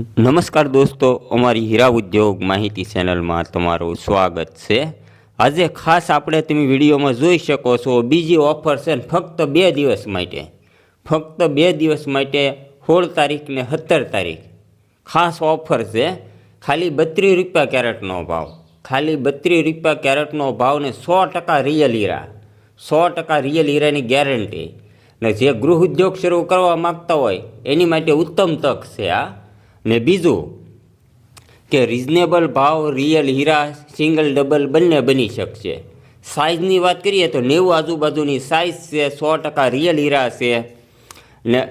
નમસ્કાર દોસ્તો, અમારી હીરા ઉદ્યોગ માહિતી ચેનલમાં તમારું સ્વાગત છે. આજે ખાસ આપણે તમે વિડીયોમાં જોઈ શકો છો, બીજી ઓફર છે ફક્ત બે દિવસ માટે. ફક્ત બે દિવસ માટે, સોળ તારીખ ને સત્તર તારીખ. ખાસ ઓફર છે, ખાલી બત્રીસ રૂપિયા કેરેટનો ભાવ. ખાલી બત્રીસ રૂપિયા કેરેટનો ભાવ ને સો ટકા રિયલ હીરા. સો ટકા રિયલ હીરાની ગેરંટી ને જે ગૃહ ઉદ્યોગ શરૂ કરવા માગતા હોય, એની માટે ઉત્તમ તક છે આ. ને બીજું કે રિઝનેબલ ભાવ રિયલ હીરા સિંગલ ડબલ બંને બની શકશે. સાઇઝની વાત કરીએ તો નેવું આજુબાજુની સાઇઝ છે, સો ટકા રિયલ હીરા છે ને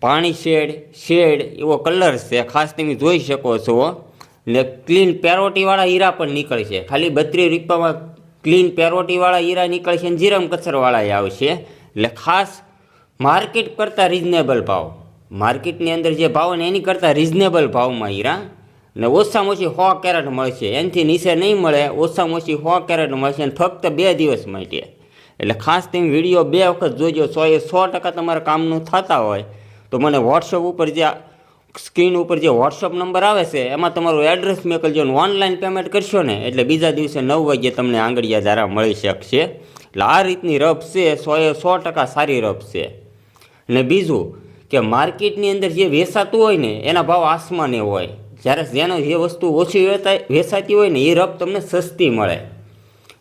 પાણી શેડ શેડ એવો કલર છે, ખાસ તમે જોઈ શકો છો. ને ક્લીન પેરોટીવાળા હીરા પણ નીકળશે. ખાલી બત્રીસ રૂપિયામાં ક્લીન પેરોટીવાળા હીરા નીકળશે અને જીરમ કચરવાળા આવશે. એટલે ખાસ માર્કેટ કરતાં રિઝનેબલ ભાવ. માર્કેટની અંદર જે ભાવ ને એની કરતાં રિઝનેબલ ભાવમાં હીરા. ને ઓછામાં ઓછી સો કેરેટ મળશે. એનાથી નીચે નહીં મળે, ઓછામાં ઓછી સો કેરેટ મળશે અને ફક્ત બે દિવસ માટે. એટલે ખાસ તમે વીડિયો બે વખત જોજો, સો એ સો ટકા તમારા કામનું થતા હોય. તો મને વોટ્સઅપ ઉપર જે સ્ક્રીન ઉપર જે વોટ્સઅપ નંબર આવે છે, એમાં તમારું એડ્રેસ મોકલજો ને ઓનલાઈન પેમેન્ટ કરશો ને, એટલે બીજા દિવસે નવ વાગ્યે તમને આંગળીયા ધારા મળી શકશે. એટલે આ રીતની રફ છે, સો એ સો ટકા સારી રફ છે. ને બીજું કે માર્કેટની અંદર જે વેચાતું હોય ને, એના ભાવ આસમાને હોય. જ્યારે જેનો જે વસ્તુ ઓછી વેચાતી હોય ને, એ રફ તમને સસ્તી મળે.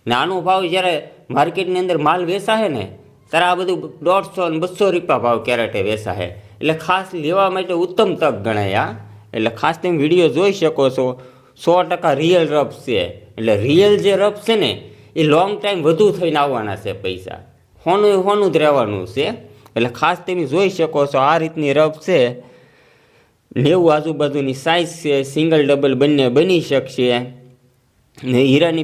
ને આનો ભાવ જ્યારે માર્કેટની અંદર માલ વેચાશે ને, ત્યારે આ બધું દોઢસો ને બસો રૂપિયા ભાવ કેરેટે વેચાશે એટલે ખાસ લેવા માટે ઉત્તમ તક ગણાય આ એટલે ખાસ તમે વીડિયો જોઈ શકો છો. સો ટકા રિયલ રફ છે. એટલે રિયલ જે રફ છે ને, એ લોંગ ટાઈમ વધુ થઈને આવવાના છે પૈસા. હોનું હોનું જ રહેવાનું છે. એટલે ખાસ તમે જોઈ શકો છો આ રીતની રફ છે. નેવું આજુબાજુની સાઇઝ છે સિંગલ ડબલ બંને બની શકશે. ને હીરાની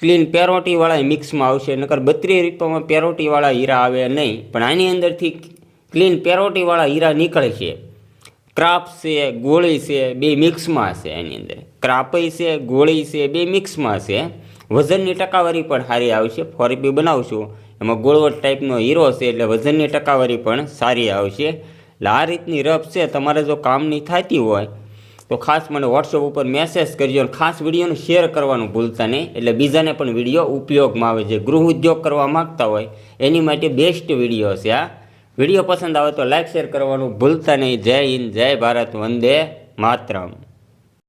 ક્લીન પેરોટીવાળા મિક્સમાં આવશે, નકર બત્રીસ રૂપિયામાં પેરોટીવાળા હીરા આવે નહીં. પણ આની અંદરથી ક્લીન પેરોટીવાળા હીરા નીકળે છે. ક્રાપ છે, ગોળી છે, બે મિક્સમાં હશે એની અંદર. ક્રાપય છે, ગોળી છે, બે મિક્સમાં છે વજનની ટકાવારી પણ સારી આવશે. ફોરપી બનાવશું. એમાં ગોળવટ ટાઈપનો હીરો છે એટલે વજનની ટકાવારી પણ સારી આવશે. એટલે આ રીતની રફ છે, તમારે જો કામની થતી હોય, તો ખાસ મને વોટ્સઅપ ઉપર મેસેજ કરજો અને ખાસ વિડીયોને શેર કરવાનું ભૂલતા નહીં. એટલે બીજાને પણ વીડિયો ઉપયોગમાં આવે છે. ગૃહ ઉદ્યોગ કરવા માગતા હોય, એની માટે બેસ્ટ વીડિયો છે આ. વીડિયો પસંદ આવે તો લાઇક શેર કરવાનું ભૂલતા નહીં. જય હિન્દ, જય ભારત, વંદે માતરમ.